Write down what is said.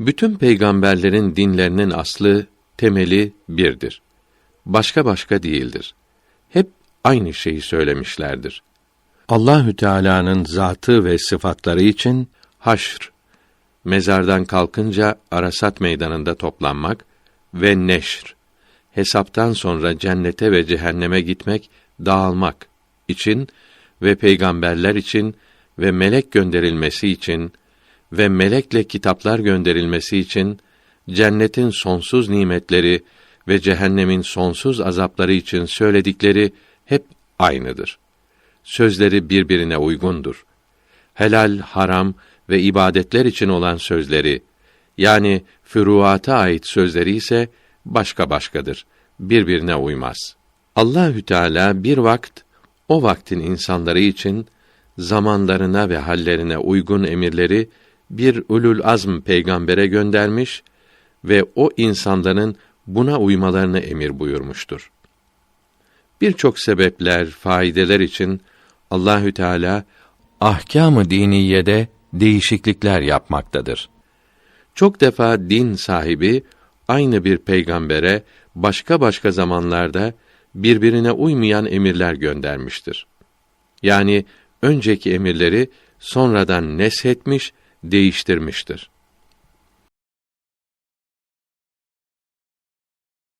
Bütün peygamberlerin dinlerinin aslı, temeli birdir. Başka başka değildir. Hep aynı şeyi söylemişlerdir. Allahü Teala'nın zatı ve sıfatları için haşr, mezardan kalkınca Arasat meydanında toplanmak ve neşr, hesaptan sonra cennete ve cehenneme gitmek, dağılmak için ve peygamberler için ve melek gönderilmesi için ve melekle kitaplar gönderilmesi için cennetin sonsuz nimetleri ve cehennemin sonsuz azapları için söyledikleri hep aynıdır. Sözleri birbirine uygundur. Helal, haram ve ibadetler için olan sözleri yani füruata ait sözleri ise başka başkadır. Birbirine uymaz. Allahü Teala bir vakt o vaktin insanları için zamanlarına ve hallerine uygun emirleri bir ulul azm peygambere göndermiş ve o insanların buna uymalarını emir buyurmuştur. Birçok sebepler, faydeler için Allahü Teala ahkâm-ı diniyede değişiklikler yapmaktadır. Çok defa din sahibi aynı bir peygambere başka başka zamanlarda birbirine uymayan emirler göndermiştir. Yani önceki emirleri sonradan neshetmiş, değiştirmiştir.